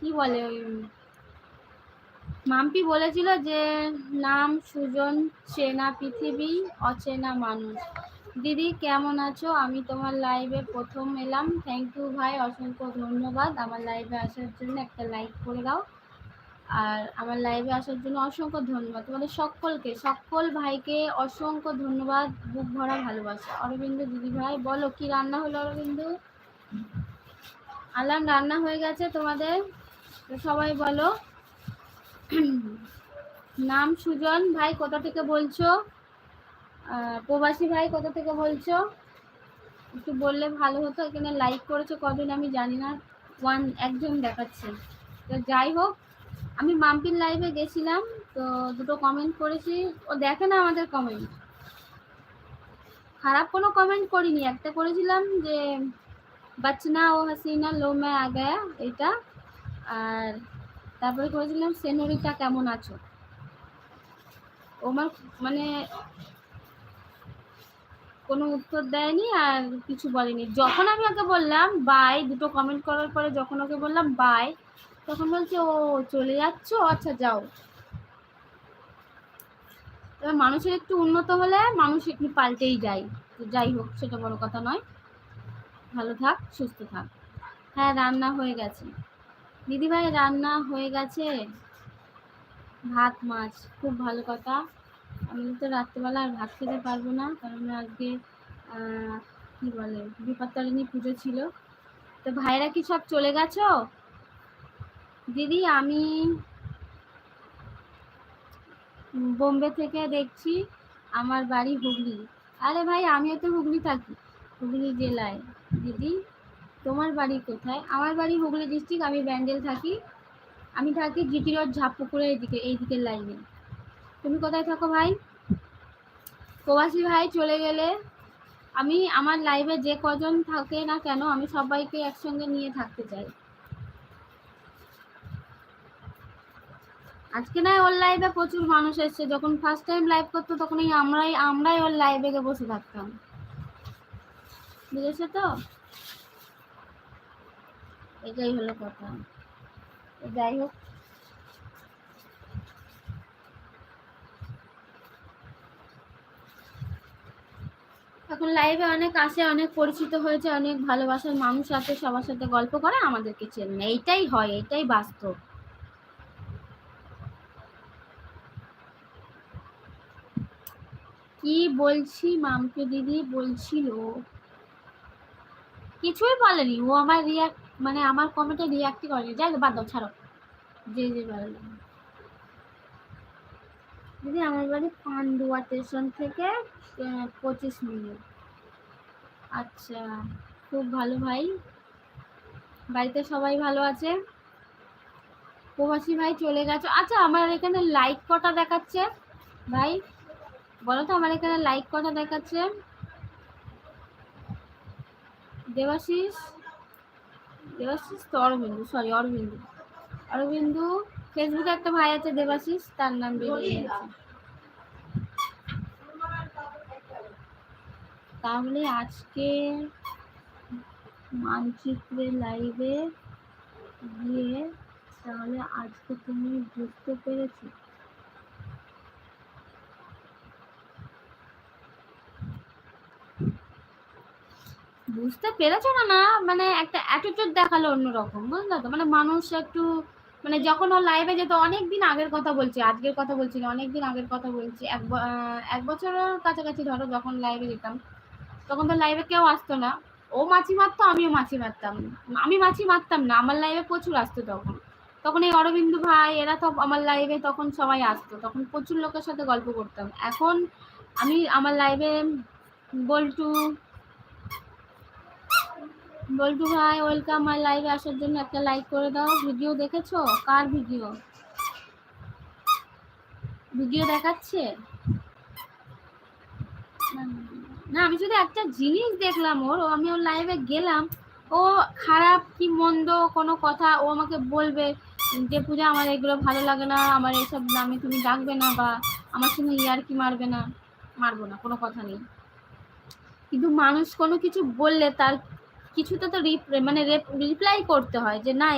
কি বলে ওই মাম্পি বলেছিল যে, নাম সুজন, চেনা পৃথিবী, অচেনা মানুষ। দিদি, কেমন আছো? আমি তোমার লাইভে প্রথম এলাম। থ্যাংক ইউ ভাই, অসংখ্য ধন্যবাদ। আমার লাইভে আসার জন্য একটা লাইক করে দাও। আর আমার লাইভে আসার জন্য অসংখ্য ধন্যবাদ। তোমাদের সকলকে, সকল ভাইকে অসংখ্য ধন্যবাদ। বুক ভরা ভালোবাসা। অরবিন্দ দিদি ভাই, বলো কি রান্না হলো অরবিন্দ? আলাম, রান্না হয়ে গেছে তোমাদের? সবাই বলো। নাম সুজন ভাই কোথা থেকে বলছো? প্রবাসী ভাই কোথা থেকে বলছো? একটু বললে ভালো হতো, এখানে লাইক করেছ, কদিন আমি জানি না ওয়ান একজন দেখাচ্ছে। তো যাই হোক, আমি মাম্পির লাইভে গেছিলাম, তো দুটো কমেন্ট করেছি। ও দেখে না আমাদের কমেন্ট খারাপ কোনো কমেন্ট করিনি। একটা করেছিলাম যে বাচনা ও হাসিনা লো মে আ গায়া এটা আর তারপরে করেছিলাম সেনোরিটা কেমন আছো? ওমার মানে কোনো উত্তর দেয়নি আর কিছু বলেনি। যখন আমি ওকে বললাম, বাই দুটো কমেন্ট করার পরে যখন ওকে বললাম, বাই তখন বলছে, ও, চলে যাচ্ছ? আচ্ছা যাও। এবার মানুষের একটু উন্নত হলে মানুষ একটু পাল্টেই যায়। তো যাই হোক, সেটা বড় কথা নয়। ভালো থাক, সুস্থ থাক। হ্যাঁ রান্না হয়ে গেছে। দিদিভাই, রান্না হয়ে গেছে। ভাত, মাছ, খুব ভালো কথা। আমি তো রাত্রেবেলা আর ভাত খেতে পারব না, কারণ আজকে কি বলে বিপত্তারিণী পুজো ছিল। তো ভাইরা কি সব চলে গেছো? দিদি, আমি বোম্বে থেকে দেখছি, আমার বাড়ি হুগলি। আরে ভাই, আমিও তো হুগলি থাকি, হুগলি জেলায়। দিদি? তোমার বাড়ি কোথায়? আমার বাড়ি হুগলি ডিস্ট্রিক্ট আমি ব্যান্ডেল থাকি। আমি থাকি জিটি রোড ঝাপপুকুরের এইদিকে এই দিকের লাইনে তুমি কোথায় থাকো ভাই? প্রবাসী ভাই চলে গেলে আমি, আমার লাইভে যে কজন থাকে না কেন, আমি সবাইকে একসঙ্গে নিয়ে থাকতে চাই। আজকে নয় ওর লাইভে প্রচুর মানুষ এসছে। যখন ফার্স্ট টাইম লাইভ করতো তখন আমরাই আমরাই ওর লাইভে বসে থাকতাম। বুঝেছ তো? এটাই হলো কথা। যাই হোক। এখন লাইভে অনেক আসে অনেক পরিচিত হয়েছে অনেক ভালোবাসার মানুষ আছে সবার সাথে গল্প করে আমাদেরকে চেনে না এইটাই হয় এটাই বাস্তব। কি বলছি মামকে দিদি বলছিল? কিছুই বলেনি। ও আমার রিয়াক্ট মানে আমার কমেন্টে রিয়াক্টই করেনি। যাই বাদ দাও, ছাড়ো। যে যে লাগে দিদি, আমার বাড়ি পান্ডুয়া স্টেশন থেকে পঁচিশ মিনিট। আচ্ছা খুব ভালো ভাই। বাড়িতে সবাই ভালো আছে? প্রবাসী ভাই চলে গেছে। আচ্ছা আমার এখানে লাইক কটা দেখাচ্ছে? ভাই, বলো তো, আমার এখানে লাইক কটা দেখাচ্ছে? দেবাশিস দেবাশিস তো অরবিন্দু সরি অরবিন্দু। অরবিন্দু, ফেসবুকে একটা ভাই আছে, দেবাশিস, তার নাম বেরিয়ে তাহলে আজকে মানচিত্রের লাইভে গিয়ে তাহলে আজকে তুমি বুঝতে পেরেছ বুঝতে পেরেছ না না? মানে একটা অ্যাটিটিউড দেখাল অন্যরকম, বুঝলে তো? মানে মানুষ একটু মানে যখন ও লাইভে যেত অনেক দিন আগের কথা বলছি, আজকের কথা বলছি না অনেক দিন আগের কথা বলছি। এক এক বছরের কাছাকাছি ধরো যখন লাইভে যেতাম, তখন তো লাইভে কেউ আসতো না। ও মাছি মারতো, আমিও মাছি মারতাম। আমি মাছি মারতাম না, আমার লাইভে প্রচুর আসতো তখন। তখন এই অরবিন্দ ভাই, এরা তো আমার লাইভে তখন সবাই আসতো। তখন প্রচুর লোকের সাথে গল্প করতাম। এখন আমি আমার লাইভে বল্টু বল্টু ভাই ওয়েলকাম মাই লাইভে আসার জন্য একটা লাইক করে দাও। ভিডিও দেখেছ? কার ভিডিও ভিডিও দেখাচ্ছে? না, আমি শুধু একটা জিনিস দেখলাম ওর। আমি ওর লাইভে গেলাম। ও খারাপ কি মন্দ কোনো কথা ও আমাকে বলবে যে, পূজা, আমার এগুলো ভালো লাগে না। আমার এইসব নামে তুমি ডাকবে না বা আমার সঙ্গে ইয়ার কি মারবে না। মারবো না, কোনো কথা নেই। কিন্তু মানুষ কোনো কিছু বললে তার কিছুতে তো মানে রিপ্লাই করতে হয় যে না